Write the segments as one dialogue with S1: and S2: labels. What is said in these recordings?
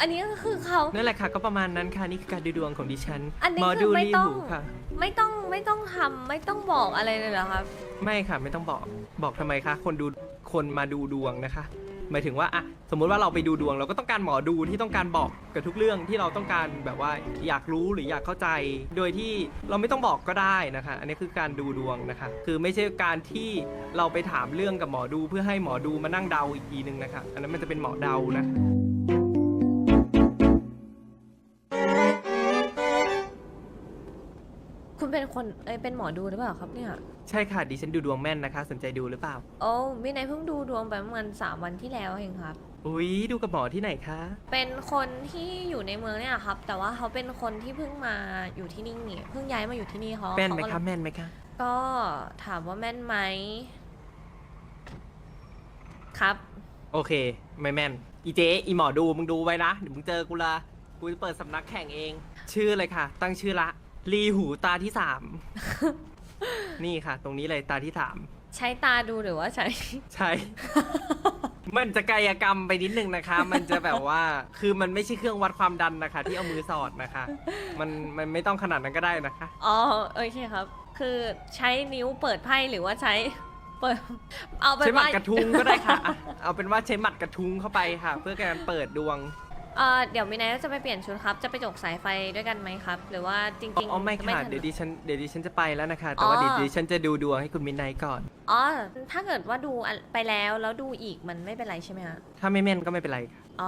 S1: อันนี้ก็คือเขา
S2: นั่นแหละค่ะก็ประมาณนั้นค่ะนี่คือการดูดวงของดิฉัน
S1: อันนี้
S2: หมอ
S1: คื
S2: ดู
S1: อไม่
S2: ลี
S1: ต้อง
S2: หูค่ะ
S1: ไม่ต้องไม่ต้องทำไม่ต้องบอกอะไรเลยเหรอครับ
S2: ไม่ค่ะไม่ต้องบอกบอกทำไมคะคนดูคนมาดูดวงนะคะ หมายถึงว่าอะสมมุติว่าเราไปดูดวง เราก็ต้องการหมอดูที่ต้องการบอกกับทุกเรื่องที่เราต้องการแบบว่าอยากรู้หรืออยากเข้าใจ โดยที่เราไม่ต้องบอกก็ได้นะคะ อันนี้คือการดูดวงนะคะ คือไม่ใช่การที่เราไปถามเรื่องกับหมอดูเพื่อให้หมอดูมานั่งเดาอีกทีนึงนะคะ อันนั้นมันจะเป็นหมอเดานะ
S1: คุ ณเป็นคนเอ้ยเป็นหมอดูหรือเปล่าครับเนี่ย
S2: ใช่ค่ะดิฉันดูดวงแม่นนะคะ สนใจดูหรือเปล่า
S1: โอ้วินัยเพิ่งดูดวงไปประมาณสามวันที่แล้วเองครับ
S2: อุ๊ยดูกับหมอที่ไหนคะ
S1: เป็นคนที่อยู่ในเมืองเนี่ยครับ แต่ว่าเขาเป็นคนที่เพิ่งมาอยู่ที่นี่นี่เพิ่งย้ายมาอยู่ที่นี่เขา
S2: แม่นไหม
S1: เขาก็
S2: คะแม่นไหมคะ
S1: ก็ถามว่าแม่นไหมครับ
S2: โอเค ไม่แม่นอีเจอีหมอดูมึงดูไว้นะเดี๋ยวมึงเจอกูละกูจะเปิดสำนักแข่งเอง ชื่อเลยค่ะ ตั้งชื่อละ ลีหูตาที่สาม นี่ค่ะ ตรงนี้เลยตาที่สาม
S1: ใช้ตาดูหรือว่าใช้
S2: ใช่ มันจะกายกรรมไปนิดนึงนะคะ มันจะแบบว่า คือมันไม่ใช่เครื่องวัดความดันนะคะ ที่เอามือสอดนะคะ มันมันไม่ต้องขนาดนั้นก็ได้นะคะ
S1: อ๋อโอเคครับ คือใช้นิ้วเปิดไพ่หรือว่าใช้เปิดเอาเป็น
S2: ใช้หมั
S1: ว่า
S2: ดกระทุงก็ได้ค่ะอะ เอาเป็นว่าใช้หมัดกระทุงเข้าไปค่ะ เพื่อการเปิดดวง
S1: เอ่อเดี๋ยวมินายจะไปเปลี่ยนชุดครับ จะไปจกสายไฟด้วยกันไหมครับ หรือว่าจริง
S2: อ๋อไม่
S1: จะ
S2: ค่ะ
S1: ทัน
S2: เดี๋ยวดิฉันเดี๋ยวดิฉันจะไปแล้วนะคะ แต่ว่า
S1: อ๋อ
S2: เดี๋ยวดิฉันจะดูดวงให้คุณมินไนท์ก่อน
S1: อ๋อถ้าเกิดว่าดูอันไปแล้วแล้วดูอีกมันไม่เป็นไรใช่ไหมคะ
S2: ถ้าไม่แม่นก็ไม่เป็นไรค่ะ
S1: อ๋อ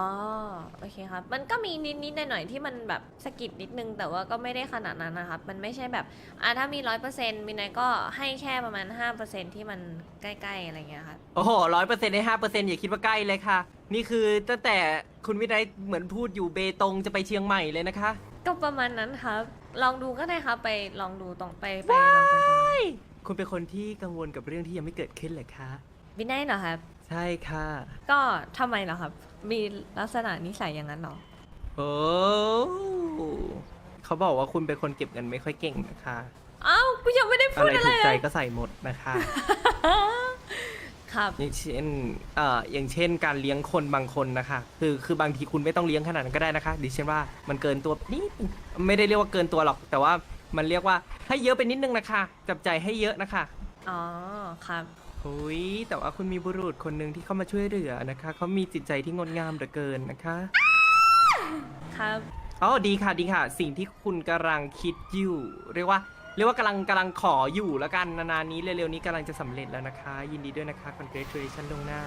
S1: โอเคครับ มันก็มีนิดนิดๆหน่อยๆที่มันแบบสะกิดนิดนึง แต่ว่าก็ไม่ได้ขนาดนั้นนะครับ มันไม่ใช่แบบอะถ้ามีร้อยเปอร์เซ็นต์มินายก็ให้แค่ประมาณห้าเปอร์เซ็นที่มันใกล้ๆอะไรเงี้ยครับ
S2: โอ้โหร้อยเปอร์เซ็นต์ในห้าเปอร์เซ็นต์อย่าคิดว่าใกล้เลยค่ะ นี่คือตั้งแต่คุณวินัยเหมือนพูดอยู่เบตงจะไปเชียงใหม่เลยนะคะ
S1: ก็ประมาณนั้นครับ ลองดูก็ได้ครับ ไปลองดูตรงไปไปลองตรงๆ
S2: คุณเป็นคนที่กังวลกับเรื่องที่ยังไม่เกิดขึ้นเหรอคะ
S1: วินัยเหรอครับ
S2: ใช่ค่ะ
S1: ก็ทำไมเหรอครับ มีลักษณะนิสัยอย่างนั้นเหรอ
S2: โอ้เขาบอกว่าคุณเป็นคนเก็บเงินไม่ค่อยเก่งนะคะ
S1: เอ้ากูยังไม่ได้
S2: อะ
S1: พูด
S2: ไร
S1: อะไร
S2: ถูกใจ
S1: เลย
S2: ก็ใส่หมดนะคะ
S1: ครับ
S2: อย่างเช่นเอ่ออย่างเช่นการเลี้ยงคนบางคนนะคะ คือคือบางทีคุณไม่ต้องเลี้ยงขนาดนั้นก็ได้นะคะ ดิฉันว่ามันเกินตัวนิดนึงไม่ได้เรียกว่าเกินตัวหรอก แต่ว่ามันเรียกว่าให้เยอะไปนิดนึงนะคะ จับใจให้เยอะนะคะ
S1: อ๋อ ครับ
S2: หุยแต่ว่าคุณมีบุรุษคนหนึ่งที่เข้ามาช่วยเหลือนะคะ เขามีจิตใจที่งดงามเหลือเกินนะคะ
S1: ครับ
S2: อ๋อ ดีค่ะดีค่ะ สิ่งที่คุณกำลังคิดอยู่ เรียกว่า เรียกว่ากำลังกำลังขออยู่แล้วกัน นานๆนี้เร็วๆนี้กำลังจะสำเร็จแล้วนะคะ ยินดีด้วยนะคะ congratulation ลวงหน้า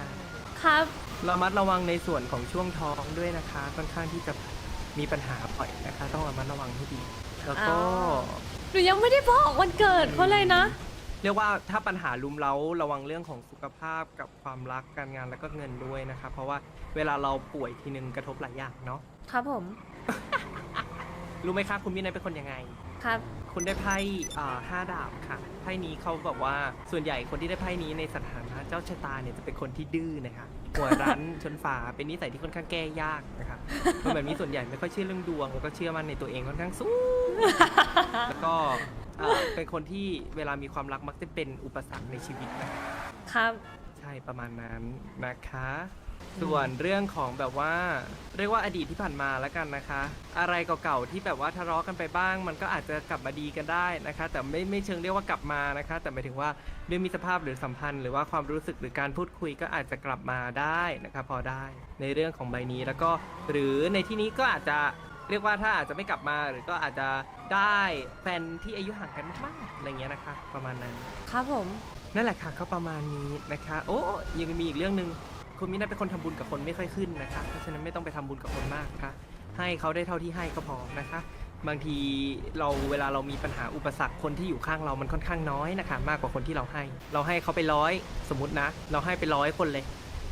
S1: ครับ
S2: ระมัดระวังในส่วนของช่วงท้องด้วยนะคะ ค่อนข้างที่จะมีปัญหาบ่อยนะคะ ต้องระมัดระวังให้ดี แล้วก็
S1: อ๋อหนูยังไม่ได้บอกวันเกิดเขาเลยนะ
S2: เรียกว่าถ้าปัญหาลุมเล้าระวังเรื่องของสุขภาพกับความรักการงานแล้วก็เงินด้วยนะคะเพราะว่าเวลาเราป่วยทีนึงกระทบหลายอย่างเนาะ
S1: ครับผม
S2: รู้ไหมคะคุณมินายเป็นคนยังไง
S1: ครับ
S2: คุณได้ไพ่อ่าห้าดาบค่ะไพ่นี้เขาบอกว่าส่วนใหญ่คนที่ได้ไพ่นี้ในสถานะเจ้าชะตาเนี่ยจะเป็นคนที่ดื้อนะคะหัวรั้นชนฝาเป็นนิสัยที่ค่อนข้างแก้ยากนะคะคนแบบนี้ส่วนใหญ่ไม่ค่อยเชื่อเรื่องดวงแล้วก็เชื่อมั่นในตัวเองค่อนข้างสูงแล้วก็ อ่าเป็นคนที่เวลามีความรักมักจะเป็นอุปสรรคในชีวิตนะคะ
S1: ครับ
S2: ใช่ประมาณนั้นนะคะ ส่วนเรื่องของแบบว่า เรียกว่าอดีตที่ผ่านมาแล้วกันนะคะ อะไรเก่าๆที่แบบว่าทะเลาะกันไปบ้าง มันก็อาจจะกลับมาดีกันได้นะคะ แต่ไม่ไม่เชิงเรียกว่ากลับมานะคะ แต่หมายถึงว่าเรื่องมิตรภาพหรือสัมพันธ์ หรือว่าความรู้สึกหรือการพูดคุยก็อาจจะกลับมาได้นะคะพอได้ในเรื่องของใบนี้แล้วก็หรือในที่นี้ก็อาจจะ เรียกว่าถ้าอาจจะไม่กลับมาหรือก็อาจจะได้แฟนที่อายุห่างกันมากๆอะไรเงี้ยนะคะ ประมาณนั้น
S1: ครับผม
S2: นั่นแหละค่ะก็ประมาณนี้นะคะ โอ้ยังมีอีกเรื่องหนึ่งคุณมิน่าเป็นคนทำบุญกับคนไม่ค่อยขึ้นนะคะ เพราะฉะนั้นไม่ต้องไปทำบุญกับคนมากนะคะให้เขาได้เท่าที่ให้ก็พอนะคะ บางทีเราเวลาเรามีปัญหาอุปสรรคคนที่อยู่ข้างเรามันค่อนข้างน้อยนะคะ มากกว่าคนที่เราให้ เราให้เขาไปร้อยสมมตินะ เราให้ไปร้อยคนเลย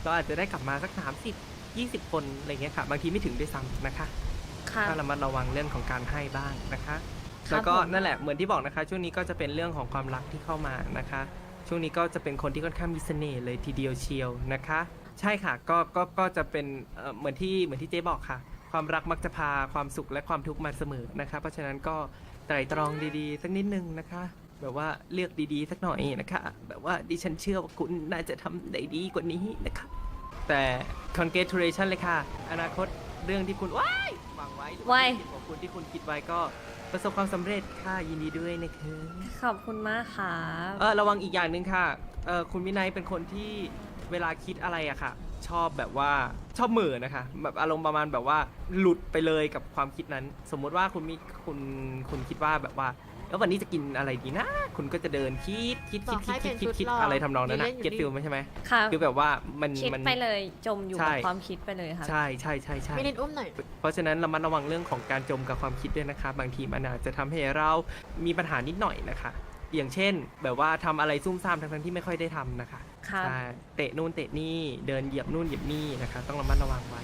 S2: เราอาจจะได้กลับมาสักสามสิบยี่สิบคนอะไรเงี้ยค่ะ บางทีไม่ถึงด้วยซ้ำนะคะ
S1: ครับ
S2: ก็ระมัดระวังเรื่องของการให้บ้างนะคะ
S1: ครับ
S2: แล้วก็
S1: ผม
S2: นั่นแหละเหมือนที่บอกนะคะ ช่วงนี้ก็จะเป็นเรื่องของความรักที่เข้ามานะคะ ช่วงนี้ก็จะเป็นคนที่ค่อนข้างมีเสน่ห์เลยทีเดียวเชียวนะคะ ใช่ค่ะก็ก็ก็จะเป็นเอ่อเหมือนที่เหมือนที่เจ๊บอกค่ะ ความรักมักจะพาความสุขและความทุกข์มาเสมอนะคะ เพราะฉะนั้นก็ไตร่ตรองดีๆ สักนิดนึงนะคะ แบบว่าเลือกดีๆ สักหน่อยนะคะ แบบว่าดิฉันเชื่อว่าคุณน่าจะทำได้ดีกว่านี้นะคะ แต่ congratulation เลยค่ะ อนาคตเรื่องที่คุณว้าย หวังไว้หรือ
S1: ไว้
S2: ว่าสิ่งของคุณที่คุณคิดไว้ก็ประสบความสำเร็จค่ะยินดีด้วยนะคะ
S1: ขอบคุณมากครับ
S2: เออระวังอีกอย่างหนึ่งค่ะเออคุณวินัยเป็นคนที่เวลาคิดอะไรอะค่ะ ชอบแบบว่าชอบเหมือนะคะแบบอารมณ์ประมาณแบบว่าหลุดไปเลยกับความคิดนั้น สมมุติว่าคุณมีคุณคุณคิดว่าแบบว่า แล้ววันนี้จะกินอะไรดีนะ คุณก็จะเดินคิดคิดคิดคิดคิดคิดคิดอะไรทำนองนั้นนะเก็ตฟิลไหมใช่ไหม
S1: ครับ
S2: คือแบบว่ามัน
S1: คิด
S2: มัน
S1: ไปเลยจมอยู่
S2: ใช่
S1: กับความคิดไปเลยครับ
S2: ใช่ใช่ใช่ใช่
S3: ไม่นิดอุ้มหน่อย
S2: เพราะฉะนั้นระมัดระวังเรื่องของการจมกับความคิดด้วยนะคะ บางทีมันอาจจะทำให้เรามีปัญหานิดหน่อยนะคะ อย่างเช่น แบบว่าทำอะไรซุ่มซ่ามทั้งๆที่ไม่ค่อยได้ทำนะคะ
S1: ครับ
S2: ใช่เตะนู่นเตะนี่เดินเหยียบนู่นเหยียบนี่นะคะ ต้องระมัดระวังไว้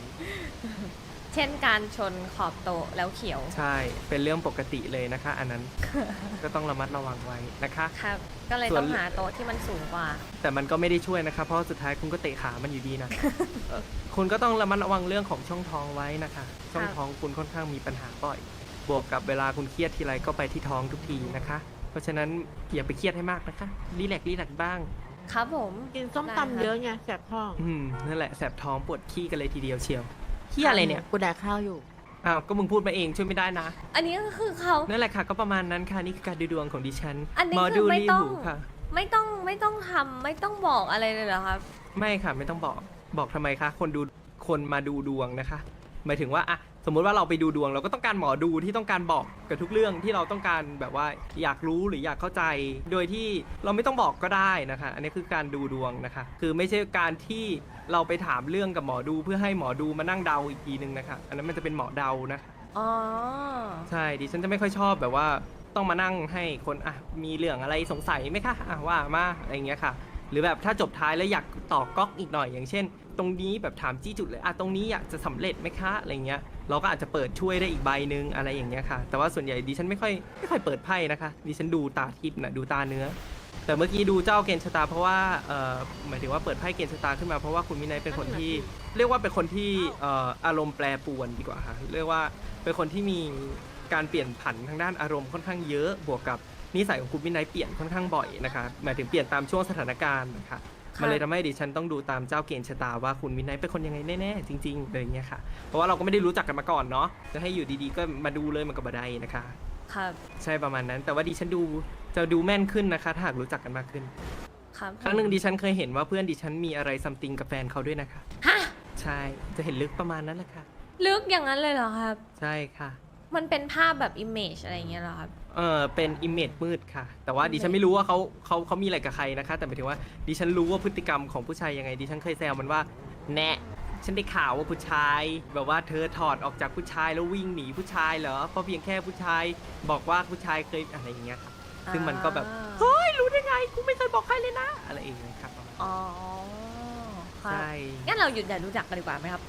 S1: เช่นการชนขอบโต๊ะแล้วเขียว
S2: ใช่ เป็นเรื่องปกติเลยนะคะ อันนั้น ก็ต้องระมัดระวังไว้นะคะ
S1: ครับ ก็เลย
S2: ส่วน
S1: ต้องหาโต๊ะที่มันสูงกว่า
S2: แต่มันก็ไม่ได้ช่วยนะคะ เพราะสุดท้ายคุณก็เตะขามันอยู่ดีนะ เอ่อคุณก็ต้องระมัดระวังเรื่องของช่องท้องไว้นะคะ ช่องท้องคุณค่อนข้างมีปัญหาบ่อย บวกกับเวลาคุณเครียดทีไรก็ไปที่ท้องทุกทีนะคะ เพราะฉะนั้นอย่าไปเครียดให้มากนะคะ รีแลกซ์รีแลกซ์บ้าง
S1: ครับผม
S3: กินส้ม
S1: ได้
S3: ตำเยอะไงแสบท้อง
S2: อืมนั่นแหละแสบท้องปวดขี้กันเลยทีเดียวเชียว ขี้อะไรเนี่ย
S3: กูแดกข้าวอยู่
S2: อ้าว ก็มึงพูดมาเองช่วยไม่ได้นะ
S1: อันนี้ก็คือเขา
S2: นั่นแหละค่ะ ก็ประมาณนั้นค่ะ นี่คือการดูดวงของดิฉัน
S1: อันนี้
S2: หมอ
S1: คือ
S2: ดู
S1: ไม่
S2: ลี
S1: ต้อง
S2: หูค่ะ
S1: ไม่ต้องไม่ต้องทำไม่ต้องบอกอะไรเลยเหรอครับ
S2: ไม่ค่ะ ไม่ต้องบอก บอกทำไมคะ คนดู คนมาดูดวงนะคะ หมายถึงว่าอะส มมุติว่าเราไปดูดวงเราก็ต้องการหมอดูที่ต้องการบอกกับทุกเรื่องที่เราต้องการแบบว่าอยากรู้หรืออยากเข้าใจ โดยที่เราไม่ต้องบอกก็ได้นะคะ อันนี้คือการดูดวงนะคะ คือไม่ใช่การที่เราไปถามเรื่องกับหมอดู เพื่อให้หมอดูมานั่งเดาอีกทีนึงนะคะ อันนั้นมันจะเป็นหมอเดานะคะ
S1: อ๋อ
S2: ใช่ดิฉันจะไม่ค่อยชอบแบบว่าต้องมานั่งให้คนอะมีเรื่องอะไรสงสัยไหมคะอะว่ามาอะไรอย่างเงี้ยค่ะ หรือแบบถ้าจบท้ายแล้วอยากต่อก๊อกอีกหน่อย อย่างเช่น ตรงนี้แบบถามจี้จุดเลยอะตรงนี้อยากจะสำเร็จไหมคะอะไรเงี้ยเราก็อาจจะเปิดช่วยได้อีกใบหนึ่งอะไรอย่างเงี้ยค่ะ แต่ว่าส่วนใหญ่ดิฉันไม่ค่อยไม่ค่อยเปิดไพ่นะคะดิฉันดูตาทิพย์นะดูตาเนื้อ แต่เมื่อกี้ดูเจ้าเกณฑ์ชะตาเพราะว่าเอ่อหมายถึงว่าเปิดไพ่เกณฑ์ชะตาขึ้นมาเพราะว่าคุณมินัยเป็นคนที่ เรียกว่าเป็นคนที่เอ่ออารมณ์แปรปรวนดีกว่าค่ะเรียกว่าเป็นคนที่มีการเปลี่ยนผันทางด้านอารมณ์ค่อนข้างเยอะบวกกับนิสัยของคุณมินัยเปลี่ยนค่อนข้างบ่อยนะคะหมายถึงเปลี่ยนตามช่วงสถานการณ์นะคะ
S1: ค่ะ
S2: มันเลยทำให้ดิฉันต้องดูตามเจ้าเกณฑ์ชะตาว่าคุณมินัยเป็นคนยังไงแน่ๆจริงๆอะไรอย่างเงี้ยค่ะ เพราะว่าเราก็ไม่ได้รู้จักกันมาก่อนเนาะจะให้อยู่ดีๆก็มาดูเลยมันก็บ่ได้นะคะ
S1: ครับ
S2: ใช่ประมาณนั้น แต่ว่าดิฉันดูจะดูแม่นขึ้นนะคะถ้าหากรู้จักกันมากขึ้น
S1: ครับ
S2: ครั้งหนึ่งดิฉันเคยเห็นว่าเพื่อนดิฉันมีอะไรซัมติงกับแฟนเขาด้วยนะคะ
S1: ฮะ
S2: ใช่จะเห็นลึกประมาณนั้นแหละค่ะ
S1: ลึกอย่างนั้นเลยเหรอครับ
S2: ใช่ค่ะ
S1: มันเป็นภาพแบบอิมเมจอะไรอย่างเงี้ยเหรอครับ
S2: เออเป็นอิมเมจมืดค่ะ แต่ว่าดิฉันไม่รู้ว่าเขาเขาเขามีอะไรกับใครนะคะ แต่หมายถึงว่าดิฉันรู้ว่าพฤติกรรมของผู้ชายยังไง ดิฉันเคยแซวมันว่า แนะ ฉันได้ข่าวว่าผู้ชาย แบบว่าเธอถอดออกจากผู้ชายแล้ววิ่งหนีผู้ชายเหรอ เพราะเพียงแค่ผู้ชายบอกว่าผู้ชายเคยอะไรอย่างเงี้ยค่ะ ซึ่งมันก็แบบ
S1: อ่า
S2: เฮ้ย รู้ได้ไง กูไม่เคยบอกใครเลยนะ อะไรอย่างเงี้ยครับ
S1: อ๋อครับ
S2: ใช่
S1: งั้นเราหยุดอย่ารู้จักกันดีกว่าไหมครับ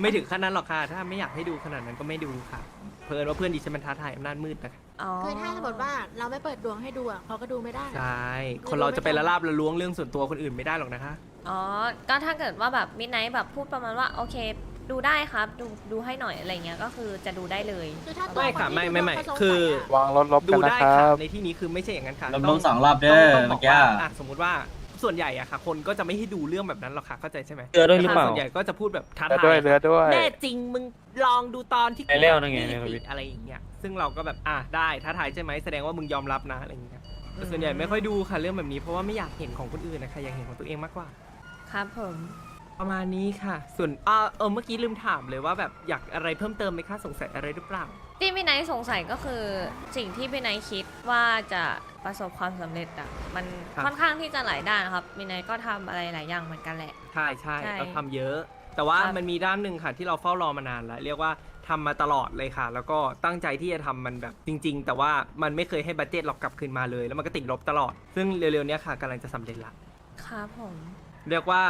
S2: ไม่ถึงขนาดนั้นหรอกค่ะ ถ้าไม่อยากให้ดูขนาดนั้นก็ไม่ดูค่ะ เพลินว่าเพื่อนดิฉันมันท้าทายอำนาจมืดนะคะ
S1: อ๋อ
S3: คือถ้าสมมติว่าเราไม่เปิดดวงให้ดูอะเขาก็ดูไม่ได้นะ
S2: ใช่ คนเราจะไปละลาบละล้วงเรื่องส่วนตัวคนอื่นไม่ได้หรอกนะคะ
S1: อ๋อ ก็ถ้าเกิดว่าแบบมิดไนท์แบบพูดประมาณว่า โอเค ดูได้ครับ ดูดูให้หน่อยอะไรเงี้ยก็คือจะดูได้เลย
S3: คือถ้า
S2: ไม่ค่ะ
S3: ตัว
S2: ไม่ไม่ไม่
S3: เขาสงสัย
S2: คือะ
S4: วางรถลบ
S2: ดู
S4: กันนะ
S2: ได้
S4: ครั
S2: ค่ะ
S4: บ
S2: ในที่นี้คือไม่ใช่อย่างนั้นค่ะ
S5: ลำล
S2: ต้อง
S5: งสองรอบเด้อ
S2: ต้องบ
S5: เมื่
S2: อ
S5: อกกี้
S2: ว่าอะสมมติว่า ส่วนใหญ่อะค่ะ คนก็จะไม่ให้ดูเรื่องแบบนั้นหรอกค่ะเข้าใจใช่ไหม
S6: เรือด้วยหรือเปล่า
S2: ส่วนใหญ่ก็จะพูดแบบท้า
S4: เรือ
S2: ทา
S4: ด้วย
S2: ย
S4: เรือด้วย
S2: แน่จริงมึงลองดูตอนที่
S6: ไอ้เลี้ยวนั่นไง
S2: กู
S6: ในทวิ
S2: ติ
S6: ต
S2: อะไรอย่างเงี้ยซึ่งเราก็แบบอะได้ท้าทายใช่ไหมแสดงว่ามึงยอมรับนะอะไรอย่างเงี้ยแต่ส่วนใหญ่ไม่ค่อยดูค่ะเรื่องแบบนี้เพราะว่าไม่อยากเห็นของคนอื่นนะคะอยากเห็นของตัวเองมากกว่า
S1: ครับผม
S2: ประมาณนี้ค่ะ ส่วนอ่าเออเมื่อกี้ลืมถามเลยว่าแบบอยากอะไรเพิ่มเติมไหมคะสงสัยอะไรหรือเปล่า
S1: ที่พี่ไนท์สงสัยก็คือสิ่งที่พี่ไนท์คิดว่าจะประสบความสำเร็จอะมัน
S2: ครับ
S1: ค่อนข้างที่จะหลายด้านนะครับพี่ไนท์ก็ทำอะไรหลายอย่างเหมือนกันแหละ
S2: ใช่ใช่
S1: ใช่
S2: เราทำเยอะ แต่ว่า
S1: ครับ
S2: มันมีด้านหนึ่งค่ะที่เราเฝ้ารอมานานแล้ว เรียกว่าทำมาตลอดเลยค่ะ แล้วก็ตั้งใจที่จะทำมันแบบจริง ๆ แต่ว่ามันไม่เคยให้บัตเจ็ตเรากลับคืนมาเลย แล้วมันก็ติดลบตลอด ซึ่งเร็วๆเนี้ยค่ะกำลังจะสำเร็จละ
S1: ครับผม
S2: เรียกว่า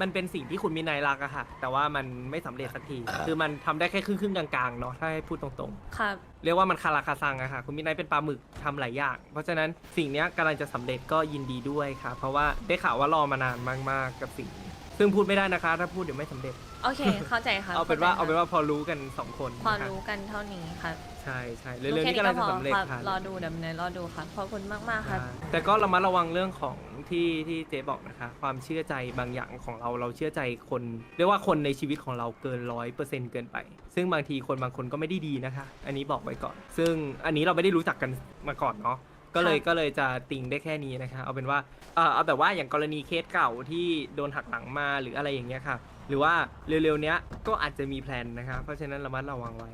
S2: มันเป็นสิ่งที่คุณมีนายรักอะค่ะ แต่ว่ามันไม่สำเร็จสักทีคือมันทำได้แค่ครึ่งๆกลางๆเนาะถ้าให้พูดตรงๆ
S1: ครับ
S2: เรียกว่ามันคาราคาซังอะค่ะ คุณมินายเป็นปลาหมึกทำหลายอย่าง เพราะฉะนั้นสิ่งเนี้ยกำลังจะสำเร็จก็ยินดีด้วยค่ะ เพราะว่าได้ข่าวว่ารอมานานมากๆ กับสิ่งนี้ ซึ่งพูดไม่ได้นะคะ ถ้าพูดเดี๋ยวไม่สำเร็จ
S1: โอเค เข้าใจครับ
S2: เอาเป็นว่า
S1: ข้
S2: เอา
S1: ใจ
S2: เป็นว่าพอรู้กันสองคน
S1: ความ
S2: นะคะ
S1: รู้กันเท่านี้ครับ
S2: ใช่ใช่เร็วๆนี้กำลังจะสำเร็จ
S1: รู้แค่
S2: ค่ะ
S1: นี้ก็พอรอดูเดี๋ยวมินายรอดูครับขอบคุณมากมากๆครับ
S2: ใช่แต่ก็ระมัดระวังเรื่องของที่ที่เจ๊บอกนะคะ ความเชื่อใจบางอย่างของเราเราเชื่อใจคนเรียกว่าคนในชีวิตของเราเกินร้อยเปอร์เซ็นต์เกินไป ซึ่งบางทีคนบางคนก็ไม่ได้ดีนะคะ อันนี้บอกไว้ก่อน ซึ่งอันนี้เราไม่ได้รู้จักกันมาก่อนเนาะ ก็เลย
S1: ครับ
S2: ก็เลยจะติงได้แค่นี้นะคะเอาเป็นว่าเออเอาแบบว่าอย่างกรณีเคสเก่าที่โดนหักหลังมาหรืออะไรอย่างเงี้ยค่ะ หรือว่าเร็วๆเนี้ยก็อาจจะมีแพลนนะคะเพราะฉะนั้นระมัดระวังไว้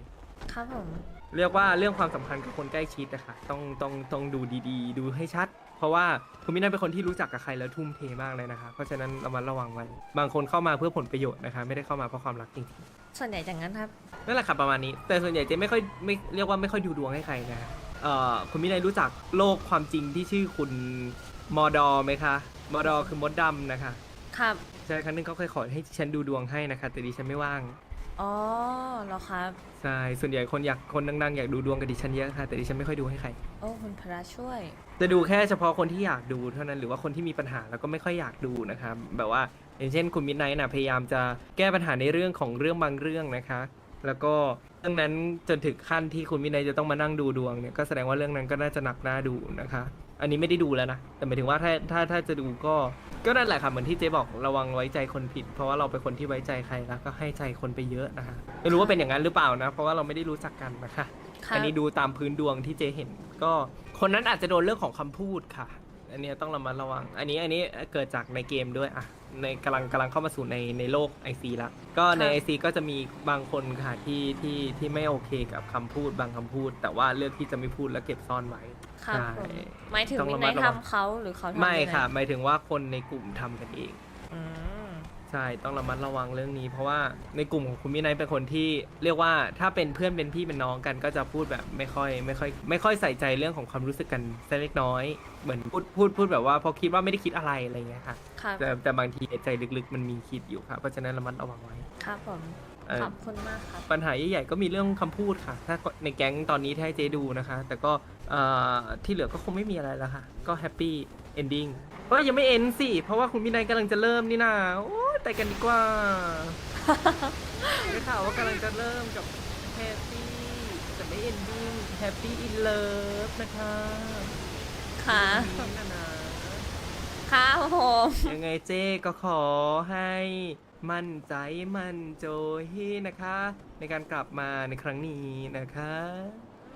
S1: ครับผม
S2: เรียกว่าเรื่องความสัมพันธ์กับคนใกล้ชิดนะคะต้องต้องต้องดูดีๆ ดูให้ชัด เพราะว่าคุณมิน่าเป็นคนที่รู้จักกับใครแล้วทุ่มเทมากเลยนะคะ เพราะฉะนั้นระมัดระวังไว้ บางคนเข้ามาเพื่อผลประโยชน์นะคะ ไม่ได้เข้ามาเพราะความรักจริง
S1: ส่วนใหญ่จากนั้นครับ
S2: ๆนั่นแหละค่ะประมาณนี้ แต่ส่วนใหญ่เจะไม่ค่อยไม่เรียกว่าไม่ค่อยดูดวงให้ใครนะคะ เอ่อคุณมิน่ารู้จักโลกความจริงที่ชื่อคุณมอดอไหมคะ มอดอคือมดดำนะคะ
S1: ครับ
S2: ใช่ครั้งหนึงเขาเคยขอให้ฉันดูดวงให้นะคะ แต่ดิฉันไม่ว่าง
S1: อ๋อเหรอครับ
S2: ใช่ ส่วนใหญ่คนอยากคนดังๆอยากดูดวงกับดิฉันเยอะค่ะ แต่ดิฉันไม่ค่อยดูให้ใคร
S1: โอ้คุณพระช่วย
S2: จะดูแค่เฉพาะคนที่อยากดูเท่านั้นหรือว่าคนที่มีปัญหาแล้วก็ไม่ค่อยอยากดูนะครับแบบว่าอย่างเช่นคุณมิดไนท์นะพยายามจะแก้ปัญหาในเรื่องของเรื่องบางเรื่องนะคะ แล้วก็ เรื่องนั้นจนถึงขั้นที่คุณมิดไนท์จะต้องมานั่งดูดวงเนี่ยก็แสดงว่าเรื่องนั้นก็น่าจะหนักหน้าดูนะคะ อันนี้ไม่ได้ดูแล้วนะแต่หมายถึงว่าถ้าถ้าถ้าจะดูก็ก็นั่นแหละค่ะเหมือนที่เจ๊บอกระวังไว้ใจคนผิด เพราะว่าเราเป็นคนที่ไว้ใจใครแล้วก็ให้ใจคนไปเยอะนะคะไม่รู้ว่าเป็นอย่างนั้นหรือเปล่านะ เพราะว่าเราไม่ได้รู้จักกันนะคะ
S1: ครับ
S2: อันนี้ดูตามพื้นดวงที่เจเห็น ก็คนนั้นอาจจะโดนเรื่องของคำพูดค่ะ อันเนี้ยต้องระมัดระวัง อันนี้อันนี้เกิดจากในเกมด้วยอะในกำลังกำลังเข้ามาสู่ในในโลก IC ละก็ใน
S1: ครับ
S2: IC ก็จะมีบางคนค่ะที่ที่ที่ไม่โอเคกับคำพูดบางคำพูด แต่ว่าเลือกที่จะไม่พูดแล้วเก็บซ่อนไว้
S1: ครับ
S2: ใช่
S1: ผมหมายถึง
S2: ต้อง
S1: มิ
S2: ระ
S1: น
S2: มั
S1: นา
S2: ด
S1: ย
S2: ระวัง
S1: ทำเขาหรือเขาทำ
S2: ไม่
S1: มินาย
S2: ค่ะหมายถึงว่าคนในกลุ่มทำกันเอง
S1: อืม
S2: ใช่ต้องระมัดระวังเรื่องนี้ เพราะว่าในกลุ่มของคุณมิไนท์เป็นคนที่เรียกว่าถ้าเป็นเพื่อนเป็นพี่เป็นน้องกันก็จะพูดแบบไม่ค่อย ไม่ค่อย ไม่ค่อยใส่ใจเรื่องของความรู้สึกกันสักเล็กน้อย เหมือนพูดพูดพูดแบบว่าพอคิดว่าไม่ได้คิดอะไรอะไรอย่างเงี้ยค่ะ
S1: ครับ
S2: แต่แต่บางทีใจลึกๆ มันมีคิดอยู่ค่ะเพราะฉะนั้นระมัดระวังไว้
S1: ครับผม
S2: เอ่อ
S1: ขอบคุณมากครับ
S2: ปัญหาใหญ่ๆก็มีเรื่องคำพูดค่ะ ถ้าในแก๊งตอนนี้ที่ให้เจดูนะคะ แต่ก็เอ่อที่เหลือก็คงไม่มีอะไรแล้วค่ะ ก็แฮปปี้เอนดิ้งเฮ้ยยังไม่เอ็นสิเพราะว่าคุณมินายกำลังจะเริ่มนี่นาโอ้ ยแต่กันดีกว่าได้ข่าวว่ากำลังจะเริ่มกับแฮปปี้แต่ไม่เอนดิ้งแฮปปี้อินเลิฟนะคะ
S1: ค่ะ
S2: นี่นะนะ
S1: ครับผม
S2: ยังไงเจ๊ก็ขอให้มั่นใจมั่นโจฮีนะคะ ในการกลับมาในครั้งนี้นะคะ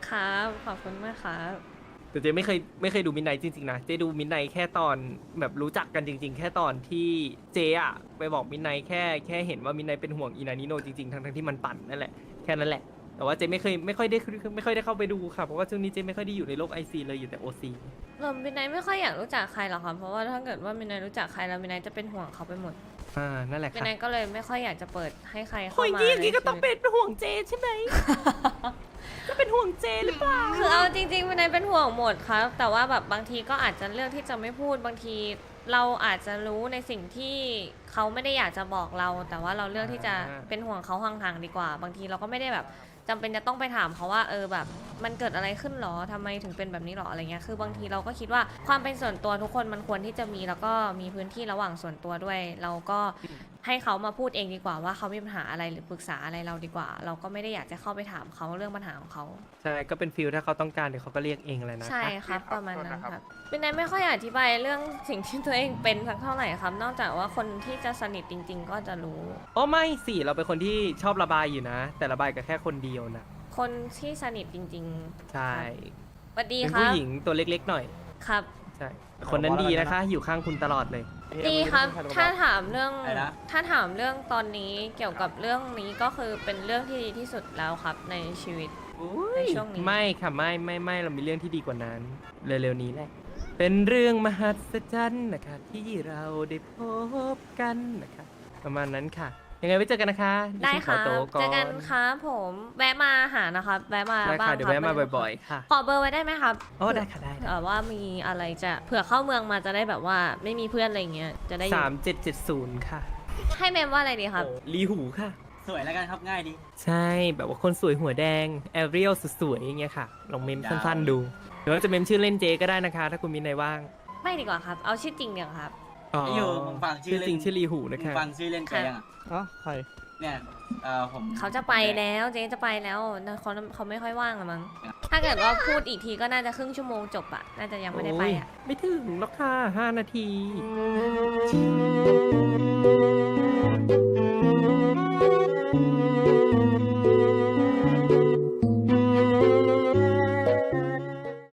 S1: ครับ ขอบคุณมากครับ
S2: แต่เจ๊ไม่เคยไม่เคยดูมินไนจริงๆนะเจ๊ดูมินไนแค่ตอนแบบรู้จักกันจริง ๆ แค่ตอนที่เจ๊อะไปบอกมินไนแค่แค่เห็นว่ามินไนเป็นห่วงอีนานิโนจริงๆทั้งๆที่มันปั่นนั่นแหละแค่นั้นแหละ แต่ว่าเจ๊ไม่เคยไม่ค่อยได้ไม่ค่อยได้เข้าไปดูค่ะเพราะว่าช่วงนี้เจ๊ไม่ค่อยได้อยู่ในโลกไอซีเลยอยู่แต่โอซี
S1: เออมินายไม่ค่อยอยากรู้จักใครหรอกค่ะเพราะว่าถ้าเกิดว่ามินายรู้จักใครแล้วมินายจะเป็นห่วงเขาไปหมด
S2: อ่านั่นแหละ
S1: มิ
S2: ค่ะ
S1: นายก็เลยไม่ค่อยอยากจะเปิดให้ใครเข้า
S2: โอ้ย
S1: มา
S2: งี้อย่างงี้ก็
S1: ใน
S2: ต้อง
S1: ชี
S2: เป็
S1: วิต
S2: นห่วงเจใช่ไหมก็เป็นห่วงเจหรือเปล่า
S1: คือเอาจริงๆมินายเป็นห่วงหมดครับแต่ว่าแบบบางทีก็อาจจะเลือกที่จะไม่พูดบางที เราอาจจะรู้ในสิ่งที่เขาไม่ได้อยากจะบอกเรา แต่ว่าเราเลือกที่จะ
S2: อ่า
S1: เป็นห่วงเขาห่างๆดีกว่า บางทีเราก็ไม่ได้แบบ จำเป็นจะต้องไปถามเขาว่าเออแบบ มันเกิดอะไรขึ้นหรอทำไมถึงเป็นแบบนี้หรออะไรเงี้ยคือบางทีเราก็คิดว่าความเป็นส่วนตัวทุกคนมันควรที่จะมีแล้วก็มีพื้นที่ระหว่างส่วนตัวด้วย เราก็ให้เขามาพูดเองดีกว่าว่าเขามีปัญหาอะไรหรือปรึกษาอะไรเราดีกว่า เราก็ไม่ได้อยากจะเข้าไปถามเขาเรื่องปัญหาของเขา
S2: ใช่ก็เป็นฟิลถ้าเขาต้องการเดี๋ยวเขาก็เรียกเองเลยนะ
S1: ใช่
S2: คะ
S1: ครับ
S4: ครับ
S1: ประมาณนั้น
S4: ขอโทษนะครับ
S1: ครับเป็นนายไม่ค่อยอธิบายเรื่องสิ่งที่ตัวเองเป็นสักเท่าไหร่ครับ นอกจากว่าคนที่จะสนิทจริง ๆ ก็จะรู้
S2: โอ้ไม่สิเราเป็นคนที่ชอบระบายอยู่นะ แต่ระบายกับแค่คนเดียวนะ
S1: คนที่สนิทจริง
S2: ใช่
S1: ๆสวัสดี
S2: เป็น
S1: ครั
S2: ผู้
S1: บ
S2: หญิงตัวเล็กๆหน่อย
S1: ครับ
S2: ใช่ คนนั้นดีนะคะ อยู่ข้างคุณตลอดเลย
S1: ดีครับ ถ้าถามเรื่อง
S4: อะไรนะ
S1: ถ้าถามเรื่องตอนนี้เกี่ยวกับเรื่องนี้ก็คือเป็นเรื่องที่ดีที่สุดแล้วครับในชีวิต ในช่วงนี้
S2: ไม่ค่ะไม่ไม่ไม่เรามีเรื่องที่ดีกว่านั้น เร็วๆนี้แหละ เป็นเรื่องมหัศจรรย์นะคะที่เราได้พบกันนะคะประมาณนั้นค่ะ ยังไงไว้เจอกันนะคะ
S1: ได้
S2: ฉัน
S1: ค
S2: ขอ
S1: รับ
S2: ตัวก่อน
S1: เจอกันครับผมแวะมาหานะครับแวะมา
S2: ได้
S1: บ้าง
S2: ค่ะเดี๋ยว
S1: ครับ
S2: แวะมา
S1: ไได้
S2: บ่อยๆค่ะ
S1: ขอเบอร์ไว้ได้ไหมครับ
S2: โอ้ได้ค่ะได้
S1: เผื่อว่ามีอะไรจะเผื่อเข้าเมืองมาจะได้แบบว่าไม่มีเพื่อนอะไรเงี้ยจะได้อยู่
S2: สามเจ็ดเจ็ดศูนย์ค่ะ
S1: ให้เมมว่าอะไรดีครับ
S2: ลีหูค่ะ
S4: สวยแล้วกันครับง่ายดี
S2: ใช่แบบว่าคนสวยหัวแดงแอเรียลสวยๆอย่างเงี้ยค่ะลองเมมสั้นๆดูหรือว่าจะเมมชื่อเล่นเจก็ได้นะคะ ถ้าคุณมีในว่าง
S1: ไม่ดีกว่าครับ เอาชื่อจริงเดี๋ยวาครับ
S2: อ๋อ
S4: ไอ้อยู่มึงฟังชื่
S2: ชื่
S4: อ
S2: อ
S4: เล่น
S2: จริงชื่อลีหูนะ
S4: มึง
S2: คะ
S4: ฟังชื่อเล่นแกยังอะ
S5: อ๋อใคร
S4: เนี่ยเอ่อผม
S1: เขาจะไปแล้วเจ๊จะไปแล้วนะเขาเขาไม่ค่อยว่างอะมั้งถ้าเกิดว่าพูดอีกทีก็น่าจะครึ่งชั่วโมงจบอะน่าจะยังไม่ได้ไปอะ
S2: โยไม่ถึงหรอกค่ะห้านาที